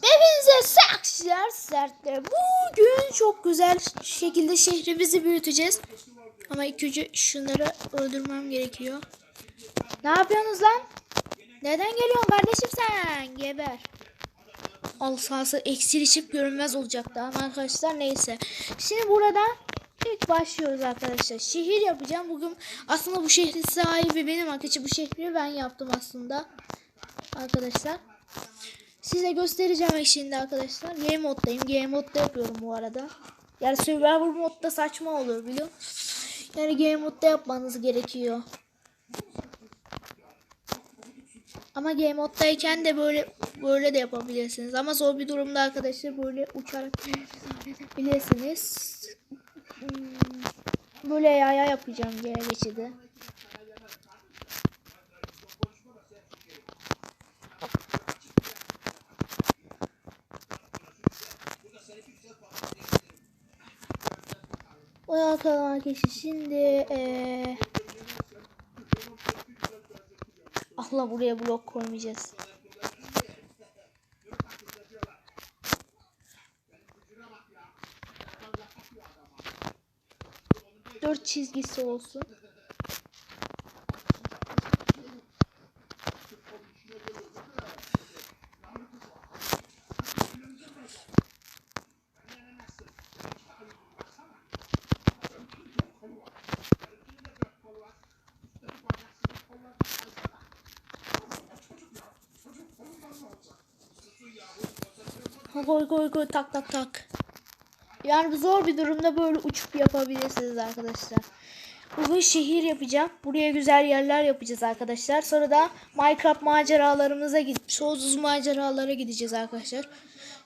Hepinize saksılar sertler. Bugün çok güzel şekilde şehrimizi büyüteceğiz. Ama ilk önce şunları öldürmem gerekiyor. Ne yapıyorsunuz lan? Neden geliyorsun kardeşim sen? Geber. Al sahası eksir içip görünmez olacaktı ama arkadaşlar neyse. Şimdi burada ilk başlıyoruz arkadaşlar. Şehir yapacağım. Bugün aslında bu şehrin sahibi benim arkadaşlar. Bu şehri ben yaptım aslında. Arkadaşlar. Size göstereceğim şimdi arkadaşlar. Game moddayım. Game modda yapıyorum bu arada. Yani Survivor modda saçma olur biliyor? Yani Game modda yapmanız gerekiyor. Ama Game moddayken de böyle böyle de yapabilirsiniz. Ama zor bir durumda arkadaşlar böyle uçarak bilirsiniz. Hmm, Böyle yaya yapacağım yaya geçidi. Bakalım arkadaşlar şimdi eee Allah buraya blok koymayacağız. Dört çizgisi olsun. Koy koy koy tak tak tak. Yani bu zor bir durumda böyle uçup yapabilirsiniz arkadaşlar. Bugün şehir yapacağım. Buraya güzel yerler yapacağız arkadaşlar. Sonra da Minecraft maceralarımıza gidip sonsuz maceralara gideceğiz arkadaşlar.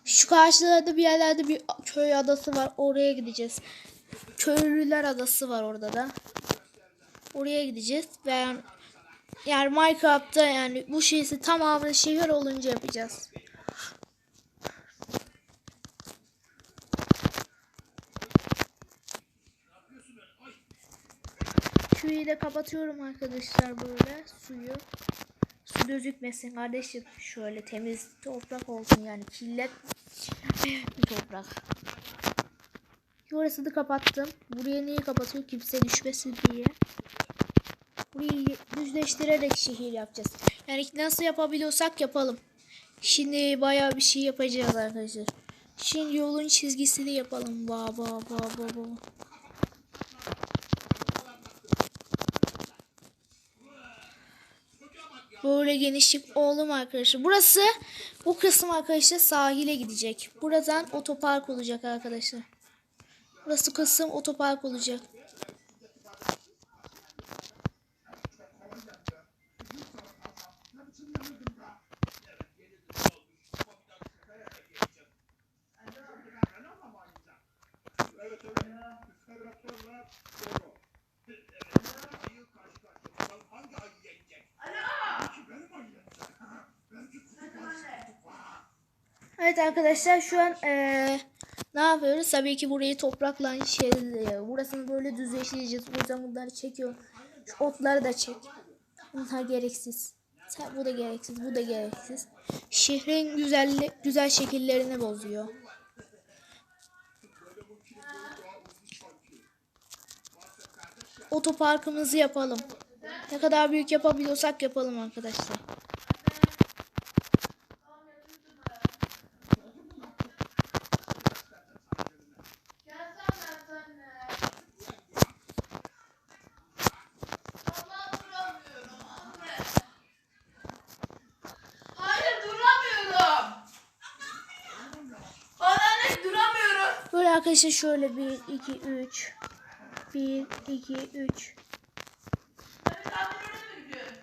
Şu karşılarda bir yerlerde bir köy adası var. Oraya gideceğiz. Köylüler adası var orada da. Oraya gideceğiz. Ve yani, yani Minecraft'ta yani bu şeysi tamamını şehir olunca yapacağız. Suyu da kapatıyorum arkadaşlar böyle suyu. Su gözükmesin kardeşim. Şöyle temiz toprak olsun yani kirlet toprak. Orası da kapattım. Buraya niye kapatıyor? Kimse düşmesin diye. Burayı düzleştirerek şehir yapacağız. Yani nasıl yapabiliyorsak yapalım. Şimdi bayağı bir şey yapacağız arkadaşlar. Şimdi yolun çizgisini yapalım. Ba ba ba ba ba. Böyle genişlik oldu mu arkadaşlar? Burası bu kısım arkadaşlar sahile gidecek. Buradan otopark olacak arkadaşlar. Burası kısım otopark olacak. Evet arkadaşlar şu an eee, ne yapıyoruz? Tabii ki burayı toprakla şey, burasını böyle düzleştireceğiz. O yüzden bunları çekiyorum. Şu otları da çek. Bunlar gereksiz. Bu da gereksiz, bu da gereksiz. Şehrin güzelli, güzel şekillerini bozuyor. Otoparkımızı yapalım. Ne kadar büyük yapabiliyorsak yapalım arkadaşlar. Hayır duramıyorum. Bana ne duramıyorum. Böyle arkadaşlar şöyle 1, 2, 3. 1, 2, 3. Tabii sen buraya mı gidiyorsun?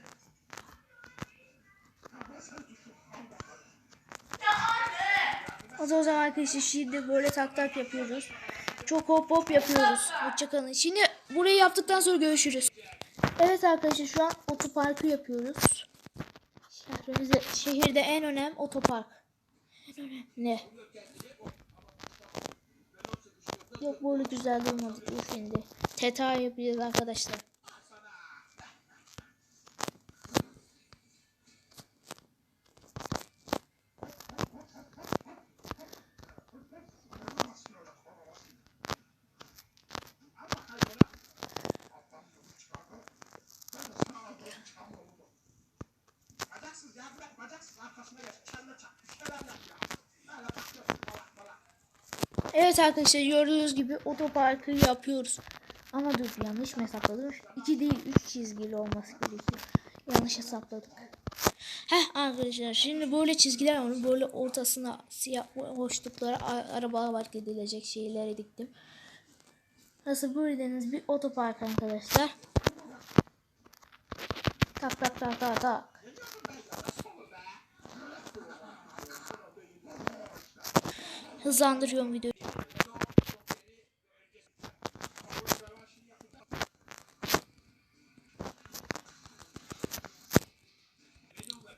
Ya anne. O zaman arkadaşlar şimdi böyle tak tak yapıyoruz. Çok hop hop yapıyoruz. Hoşçakalın. Şimdi burayı yaptıktan sonra görüşürüz. Evet arkadaşlar şu an otoparkı yapıyoruz. Şehrimizde, şehirde en önemli otopark. En önemli. Yok böyle güzel durmadı dur şimdi. Teta yapacağız arkadaşlar. Bacaksız ya bacaksız arkasına geç. Kendine çak. Bir şeyler yap ya. Evet arkadaşlar gördüğünüz gibi otoparkı yapıyoruz. Ama dur yanlış mı hesapladım? 2 değil 3 çizgili olması gerekiyor. Yanlış hesapladık. Heh arkadaşlar şimdi böyle çizgiler var. Böyle ortasına siyah boşluklara a- araba park edilecek şeyleri diktim. Nasıl bildiğiniz bir otopark arkadaşlar. Tak tak tak tak tak. Hızlandırıyorum videoyu.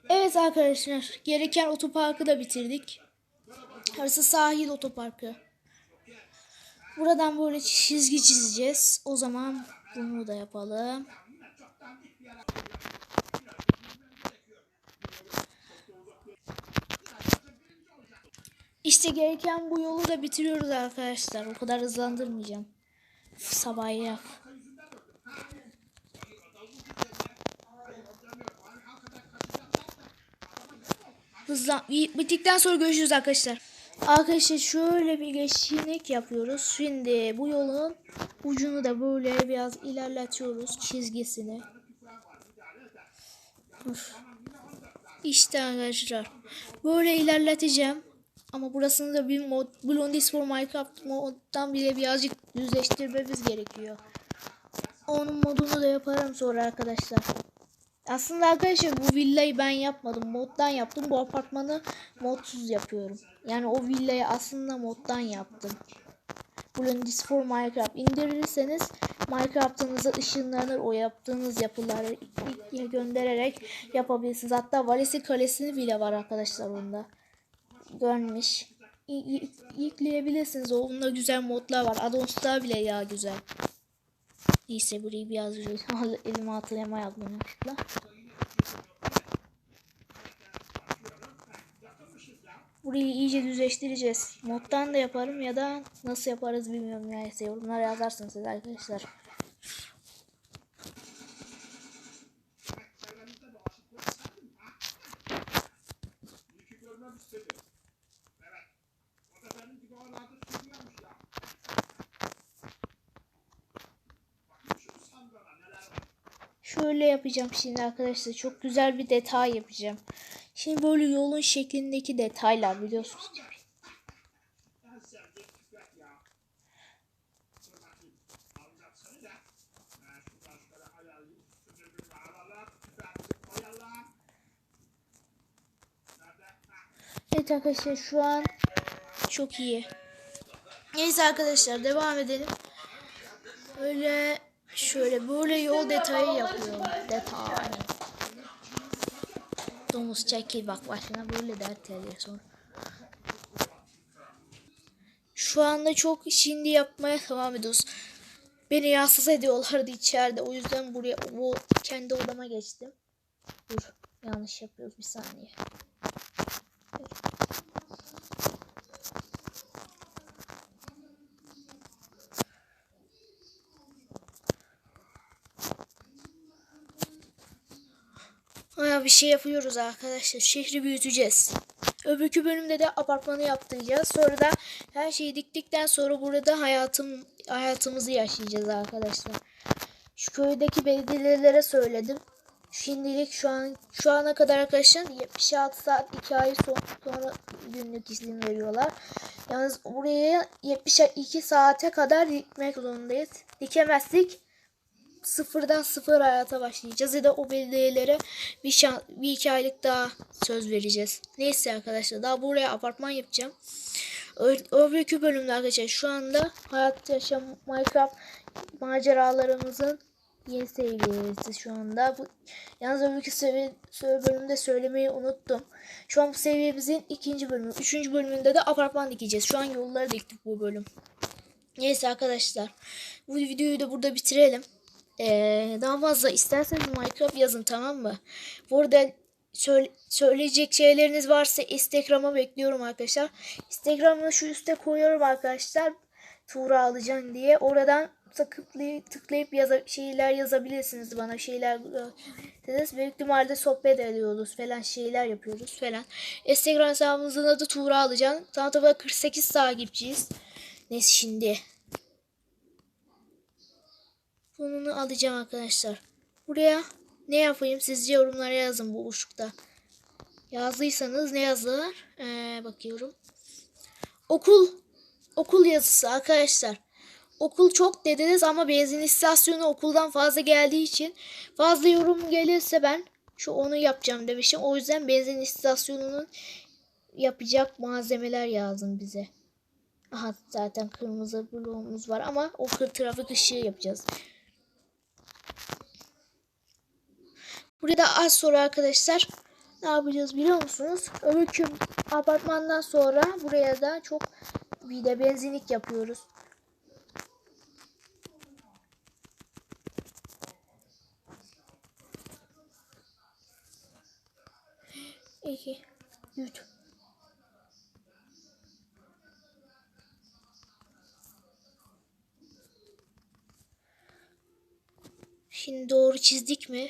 Evet arkadaşlar gereken otoparkı da bitirdik. Orası sahil otoparkı. Buradan böyle çizgi çizeceğiz. O zaman bunu da yapalım. İşte gereken bu yolu da bitiriyoruz arkadaşlar. O kadar hızlandırmayacağım. Sabah yap. Hızlan bittikten sonra görüşürüz arkadaşlar. Arkadaşlar şöyle bir geçişlik yapıyoruz. Şimdi bu yolun ucunu da böyle biraz ilerletiyoruz çizgisini. Dur. İşte arkadaşlar. Böyle ilerleteceğim. Ama burasını da bir mod Blondies for Minecraft moddan bile birazcık düzleştirmemiz gerekiyor. Onun modunu da yaparım sonra arkadaşlar. Aslında arkadaşlar bu villayı ben yapmadım. Moddan yaptım. Bu apartmanı modsuz yapıyorum. Yani o villayı aslında moddan yaptım. Blondies for Minecraft indirirseniz Minecraft'ınıza ışınlanır o yaptığınız yapıları göndererek yapabilirsiniz. Hatta Valesi Kalesi'ni bile var arkadaşlar onda. Görmüş. Yükleyebilirsiniz. Onda güzel modlar var. Adons'ta bile ya güzel. Neyse burayı biraz elime hatırlama yaptım yanlışlıkla. Burayı iyice düzleştireceğiz. Moddan da yaparım ya da nasıl yaparız bilmiyorum. Neyse yorumlara yazarsınız siz arkadaşlar. Şöyle yapacağım şimdi arkadaşlar. Çok güzel bir detay yapacağım. Şimdi böyle yolun şeklindeki detaylar biliyorsunuz. Evet arkadaşlar şu an çok iyi. Neyse arkadaşlar devam edelim. Öyle şöyle böyle yol detayı yapıyorum. Detay. Domuz çekil bak başına böyle dert geliyor sonra. Şu anda çok şimdi yapmaya devam ediyoruz. Beni rahatsız ediyorlardı içeride. O yüzden buraya bu kendi odama geçtim. Dur yanlış yapıyoruz bir saniye. Baya bir şey yapıyoruz arkadaşlar. Şehri büyüteceğiz. Öbürkü bölümde de apartmanı yaptıracağız. Sonra da her şeyi diktikten sonra burada hayatım hayatımızı yaşayacağız arkadaşlar. Şu köydeki belediyelere söyledim. Şimdilik şu an şu ana kadar arkadaşlar 76 saat 2 ay son- sonra günlük izin veriyorlar. Yalnız buraya 72 saate kadar dikmek zorundayız. Dikemezsek sıfırdan sıfır hayata başlayacağız ya da o belediyelere bir, şan, bir iki aylık daha söz vereceğiz. Neyse arkadaşlar daha buraya apartman yapacağım. Öbürkü bölümde arkadaşlar şu anda hayat yaşam Minecraft maceralarımızın yeni seviyesi şu anda. Bu, yalnız öbürkü seviye bölümde söylemeyi unuttum. Şu an bu seviyemizin ikinci bölümü. Üçüncü bölümünde de apartman dikeceğiz. Şu an yolları diktik bu bölüm. Neyse arkadaşlar. Bu videoyu da burada bitirelim. Ee, daha fazla isterseniz Minecraft yazın tamam mı? Burada söyle, söyleyecek şeyleriniz varsa Instagram'a bekliyorum arkadaşlar. Instagram'ı şu üste koyuyorum arkadaşlar. Tuğra alacaksın diye. Oradan tıklayıp, tıklayıp yaza, şeyler yazabilirsiniz bana. Şeyler dediniz. Büyük ihtimalle sohbet ediyoruz falan şeyler yapıyoruz falan. Instagram hesabımızın adı Tuğra alacaksın. Tam tabi 48 takipçiyiz. Neyse şimdi. Bunu alacağım arkadaşlar. Buraya ne yapayım sizce yorumlara yazın bu uşukta. Yazdıysanız ne yazılır? Ee, bakıyorum. Okul. Okul yazısı arkadaşlar. Okul çok dediniz ama benzin istasyonu okuldan fazla geldiği için fazla yorum gelirse ben şu onu yapacağım demişim. O yüzden benzin istasyonunun yapacak malzemeler yazın bize. Aha zaten kırmızı bloğumuz var ama o trafik ışığı yapacağız. Burada az sonra arkadaşlar ne yapacağız biliyor musunuz? Öyküm apartmandan sonra buraya da çok bir de benzinlik yapıyoruz. İki. Üç. Şimdi doğru çizdik mi?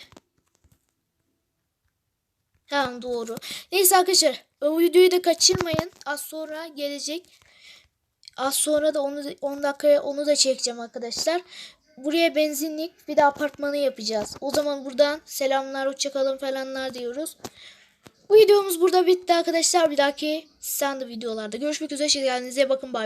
Tamam doğru. Neyse arkadaşlar o videoyu da kaçırmayın. Az sonra gelecek. Az sonra da onu da, 10 dakikaya onu da çekeceğim arkadaşlar. Buraya benzinlik bir de apartmanı yapacağız. O zaman buradan selamlar hoşçakalın falanlar diyoruz. Bu videomuz burada bitti arkadaşlar. Bir dahaki sandı videolarda görüşmek üzere. Kendinize bakın bay bay.